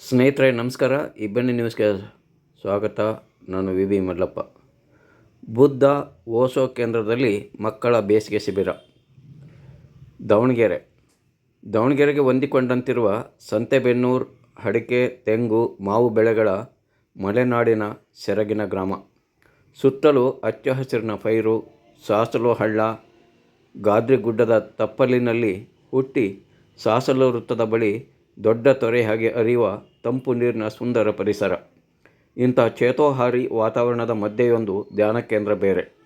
ಸ್ನೇಹಿತರೆ, ನಮಸ್ಕಾರ. ಇಬ್ಬನಿ ನ್ಯೂಸ್ಗೆ ಸ್ವಾಗತ. ನಾನು ವಿ. ಬಿ. ಮಲ್ಲಪ್ಪ. ಬುದ್ಧ ಓಸೋ ಕೇಂದ್ರದಲ್ಲಿ ಮಕ್ಕಳ ಬೇಸಿಗೆ ಶಿಬಿರ. ದಾವಣಗೆರೆ. ದಾವಣಗೆರೆಗೆ ಹೊಂದಿಕೊಂಡಂತಿರುವ ಸಂತೆಬೆನ್ನೂರು ಅಡಿಕೆ ತೆಂಗು, ಮಾವು ಬೆಳೆಗಳ ಮಲೆನಾಡಿನ ಸೆರಗಿನ ಗ್ರಾಮ. ಸುತ್ತಲೂ ಹಚ್ಚ ಹಸಿರಿನ ಪೈರು, ಸಾಸಲು ಹಳ್ಳ ಗಾದ್ರಿಗುಡ್ಡದ ತಪ್ಪಲಿನಲ್ಲಿ ಹುಟ್ಟಿ ಸಾಸಲು ವೃತ್ತದ ಬಳಿ ದೊಡ್ಡ ತೊರೆ ಹಾಗೆ ತಂಪು ನೀರಿನ ಸುಂದರ ಪರಿಸರ. ಇಂಥ ಚೇತೋಹಾರಿ ವಾತಾವರಣದ ಮಧ್ಯೆಯೊಂದು ಧ್ಯಾನ ಕೇಂದ್ರ ಬೇರೆ.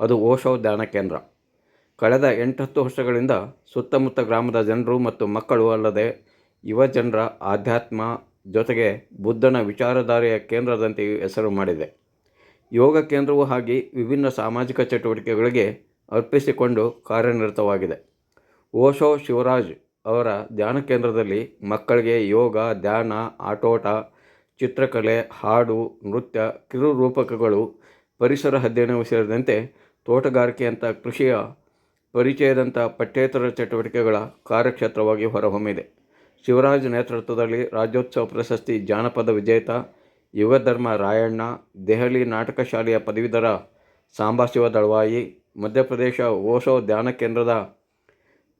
ಅದು ಓಶೋ ಧ್ಯಾನ ಕೇಂದ್ರ. ಕಳೆದ ಎಂಟತ್ತು ವರ್ಷಗಳಿಂದ ಸುತ್ತಮುತ್ತ ಗ್ರಾಮದ ಜನರು ಮತ್ತು ಮಕ್ಕಳು ಅಲ್ಲದೆ ಯುವ ಜನರ ಆಧ್ಯಾತ್ಮ ಜೊತೆಗೆ ಬುದ್ಧನ ವಿಚಾರಧಾರೆಯ ಕೇಂದ್ರದಂತೆ ಹೆಸರು ಮಾಡಿದೆ. ಯೋಗ ಕೇಂದ್ರವು ಹಾಗೆ ವಿಭಿನ್ನ ಸಾಮಾಜಿಕ ಚಟುವಟಿಕೆಗಳಿಗೆ ಅರ್ಪಿಸಿಕೊಂಡು ಕಾರ್ಯನಿರತವಾಗಿದೆ. ಓಶೋ ಶಿವರಾಜ್ ಅವರ ಧ್ಯಾನ ಕೇಂದ್ರದಲ್ಲಿ ಮಕ್ಕಳಿಗೆ ಯೋಗ, ಧ್ಯಾನ, ಆಟೋಟ, ಚಿತ್ರಕಲೆ, ಹಾಡು, ನೃತ್ಯ, ಕಿರು ರೂಪಕಗಳು, ಪರಿಸರ ಅಧ್ಯಯನವು ಸೇರಿದಂತೆ ತೋಟಗಾರಿಕೆಯಂಥ ಕೃಷಿಯ ಪರಿಚಯದಂಥ ಪಠ್ಯೇತರ ಚಟುವಟಿಕೆಗಳ ಕಾರ್ಯಕ್ಷೇತ್ರವಾಗಿ ಹೊರಹೊಮ್ಮಿದೆ. ಶಿವರಾಜ್ ನೇತೃತ್ವದಲ್ಲಿ ರಾಜ್ಯೋತ್ಸವ ಪ್ರಶಸ್ತಿ ಜಾನಪದ ವಿಜೇತ ಯುವಧರ್ಮ ರಾಯಣ್ಣ, ದೆಹಲಿ ನಾಟಕ ಶಾಲೆಯ ಪದವೀಧರ ಸಾಂಬಾಶಿವ ದಳವಾಯಿ, ಮಧ್ಯಪ್ರದೇಶ ಓಶೋ ಧ್ಯಾನ ಕೇಂದ್ರದ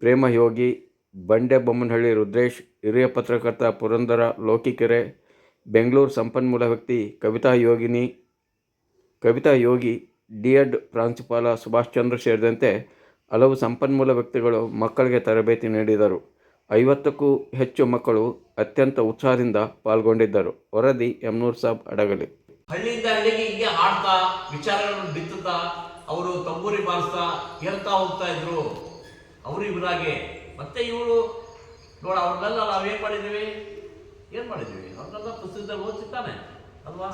ಪ್ರೇಮಯೋಗಿ ಬಂಡೆ ಬೊಮ್ಮನಹಳ್ಳಿ ರುದ್ರೇಶ್, ಹಿರಿಯ ಪತ್ರಕರ್ತ ಪುರಂದರ ಲೋಕಿಕೆರೆ, ಬೆಂಗಳೂರು ಸಂಪನ್ಮೂಲ ವ್ಯಕ್ತಿ ಕವಿತಾ ಯೋಗಿನಿ, ಕವಿತಾ ಯೋಗಿ ಡಿ ಎಡ್ ಪ್ರಾಂಶುಪಾಲ ಸುಭಾಷ್ ಚಂದ್ರ ಸೇರಿದಂತೆ ಹಲವು ಸಂಪನ್ಮೂಲ ವ್ಯಕ್ತಿಗಳು ಮಕ್ಕಳಿಗೆ ತರಬೇತಿ ನೀಡಿದರು. ಐವತ್ತಕ್ಕೂ ಹೆಚ್ಚು ಮಕ್ಕಳು ಅತ್ಯಂತ ಉತ್ಸಾಹದಿಂದ ಪಾಲ್ಗೊಂಡಿದ್ದರು. ವರದಿ ಎಮ್ನೂರ್ ಸಾಬ್ ಅಡಗಲಿ. ಹಳ್ಳಿಯಿಂದ ಹಳ್ಳಿಗೆ ಹೀಗೆ ಹಾಡ್ತಾ, ವಿಚಾರಗಳನ್ನು ಬಿತ್ತುತ್ತಾ, ಅವರು ತಂಬೂರಿ ಬಾರಿಸ್ತಾ, ಹೇಳ್ತಾ ಹೋಗ್ತಾ ಇದ್ರು. ಅವರು ಇವರಾಗೆ ಮತ್ತೆ ಇವರು ನೋಡ ಅವ್ರನ್ನೆಲ್ಲ ನಾವೇನ್ ಮಾಡಿದೀವಿ? ಏನು ಮಾಡಿದೀವಿ? ಅವ್ರನ್ನೆಲ್ಲ ಪುಸ್ತಕದಲ್ಲಿ ಓದ್ತಿರ್ತಾನೆ ಅಲ್ವಾ?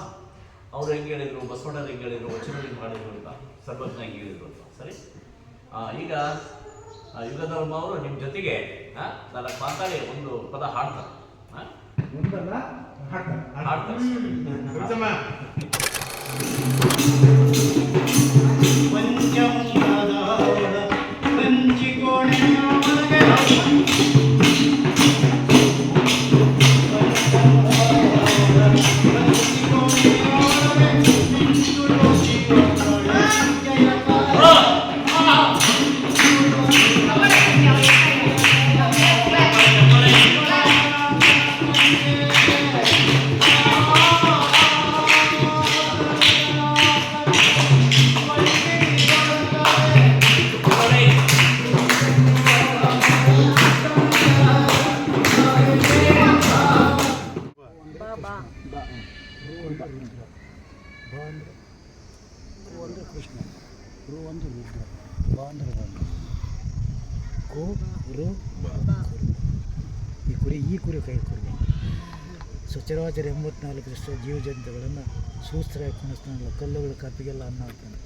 ಅವ್ರು ಹೆಂಗೆ ಹೇಳಿದರು? ಬಸವಣ್ಣರು ಹೆಂಗೆ ಹೇಳಿದ್ರು? ಹೆಂಗೆ ಮಾಡಿದ್ರು ಅಂತ ಸರ್ವಜ್ಞ ಹೆಂಗೆ ಹೇಳಿದ್ರು ಅಂತ ಸರಿ? ಈಗ ಯುಗಧರ್ಮ ಅವರು ನಿಮ್ಮ ಜೊತೆಗೆ ನನ್ನ ನಾಲ್ಕು ಮಾತಾಡಿ ಒಂದು ಪದ ಹಾಡ್ತಾರೆ. ಹಾಡ್ತಾರೆ. ಹಾಡ್ತಾರೆ ಈ ಕುರಿ ಈ ಕುರಿ ಕೈ ಕುರಿ ಸ್ವಚರಾಚರ ಎಂಬತ್ನಾಲ್ಕು ಲಕ್ಷ ಜೀವ ಜಂತುಗಳನ್ನು ಸೂಸ್ತ್ರಾಗಿ ಕುಣಿಸ್ತಾನಲ್ಲ ಕಲ್ಲುಗಳು ಕಪ್ಪಿಗೆಲ್ಲ ಅನ್ನ ಹಾಕ್ತಾನೆ.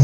ಆ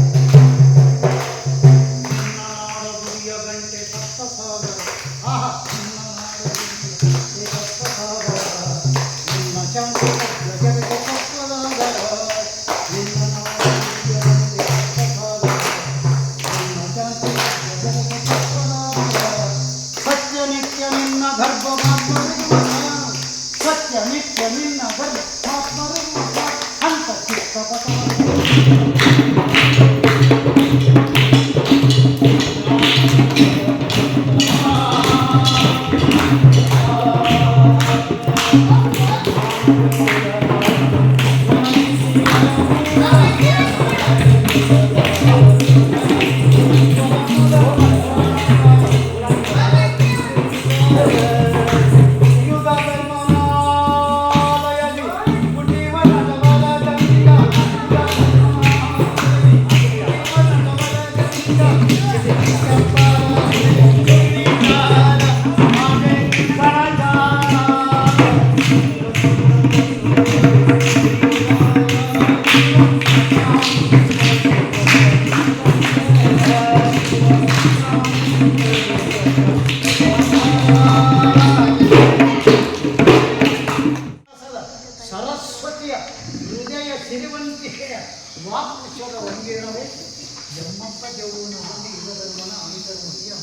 ಜೌಡವನ್ನು ಹೊಂದಿ ಯುವ ಧರ್ಮನ ಅಮಿತರೊಂದಿಗೆ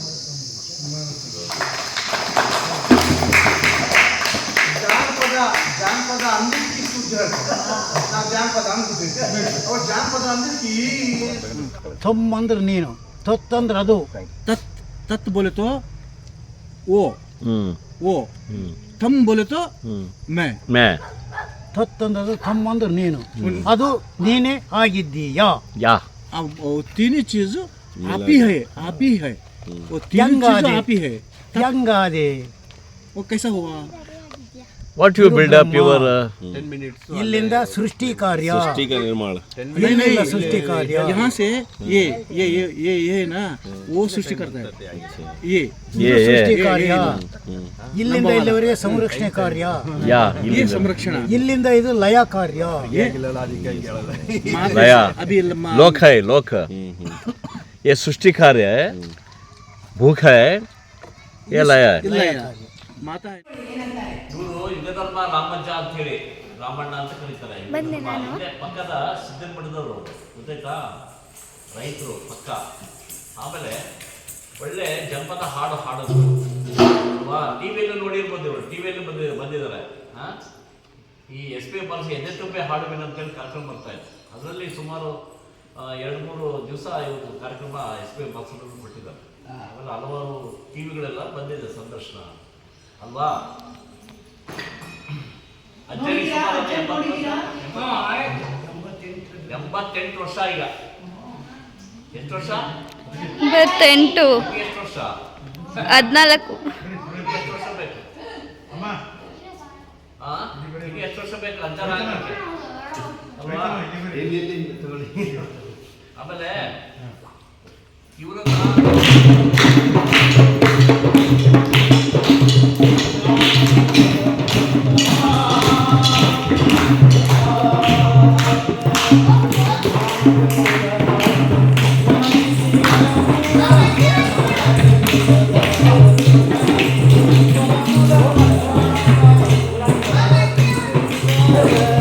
ಜಾನಪದ ಜಾನಪದ ಅಂದಿದ್ದಕ್ಕೆ ಸುಜ್ಜಾಡ ನಾವು ಜಾನಪದ ಅಂದಿದ್ದೀವಿ ಅವ್ರು ಜಾನಪದ ಅಂದಿದ್ದಕ್ಕೆ ಥಮ್ ಅಂದ್ರೆ ನೀನು ತತ್ ಅಂದ್ರೆ ಅದು ತತ್ ತತ್ ಬೋಲಿತು ಓ ಓ ಥಮ್ ಬೋಲಿತು ಮೇ. ಮೇ. ತತ್ ಅಂದ್ರೆ ಅದು ಅಂದ್ರೆ ನೀನು ಅದು ನೀನೇ ಆಗಿದ್ದೀಯಾ? ಯಾ. अब वो तीन चीज़ आप ही है आप ही। है। हाँ। वो तीन चीज़ आप ही। है वो कैसा हुआ? What you build up your ಇಲ್ಲಿಂದ ಸೃಷ್ಟಿ ಕಾರ್ಯ ಸೃಷ್ಟಿಕ ನಿರ್ಮಾಣ ಇಲ್ಲಿಂದ ಸೃಷ್ಟಿ ಕಾರ್ಯ यहाँ से ये ये ये ये ये है ना वो सृष्टि करता है ये ಏ ಸೃಷ್ಟಿ ಕಾರ್ಯ ಇಲ್ಲಿಂದ ಇಲ್ಲಿವರೆಗೆ ಸಂರಕ್ಷಣೆ ಕಾರ್ಯ ಯಾ ये संरक्षण ಇಲ್ಲಿಂದ ಇದು ಲಯ ಕಾರ್ಯ ಲಯ अभी लम्मा- लोक है लोक ये सृष्टि कार्य है भूख है ये लय है ಇಲ್ಲ ಇಲ್ಲ. ಮಾತಾ ಇವರು ಯುಗಧರ್ಮ ರಾಮಜ್ಜ ಅಂತ ಹೇಳಿ ರಾಮಣ್ಣ ಅಂತ ಕರೀತಾರೆ. ಯುಗಧರ್ಮ. ಇಲ್ಲೇ ಪಕ್ಕದ ಸಿದ್ದನ ಮಠದವರು ಗೊತ್ತಾಯ್ತಾ? ರೈತರು ಪಕ್ಕ. ಆಮೇಲೆ ಒಳ್ಳೆ ಜನಪದ ಹಾಡು ಹಾಡೋದು. ಅಲ್ವಾ ಟಿವಿಯಲ್ಲೂ ನೋಡಿರ್ಬೋದು ಇವರು. ಟಿವಿಯಲ್ಲಿ ಬಂದಿ ಬಂದಿದ್ದಾರೆ. ಹಾ? ಈ ಎಸ್ ಪಿ ಬಾಲಸಿ ಎದೆ ತುಂಬೆ ಹಾಡುವಿನ ಅಂತೇಳಿ ಕಾರ್ಯಕ್ರಮ ಬರ್ತಾ ಇತ್ತು ಅದರಲ್ಲಿ ಸುಮಾರು ಆ, ಎರಡು ಮೂರು ದಿವಸ ಇವತ್ತು ಕಾರ್ಯಕ್ರಮ ಎಸ್ ಪಿ ಬಾಕ್ಸ್ ಕೊಟ್ಟಿದ್ದಾರೆ. ಆಮೇಲೆ ಹಲವಾರು ಟಿವಿಗಳೆಲ್ಲ ಬಂದಿದೆ ಸಂದರ್ಶನ. ಅಲ್ವಾ? ಎಂಬತ್ತೆಂಟು ವರ್ಷ ಈಗ. ಎಷ್ಟು ವರ್ಷ? ಎಂಬತ್ತೆಂಟು. ಎಷ್ಟು ವರ್ಷ? ಹದಿನಾಲ್ಕು. ಎಷ್ಟು ವರ್ಷ ಬೇಕು? ಅಮ್ಮ. ಆ? ನಿಮ್ಗೆ ಎಷ್ಟು ವರ್ಷ ಬೇಕು ಅಲ್ವಾ? ಆಮೇಲೆ ಇವರನ್ನ Yeah.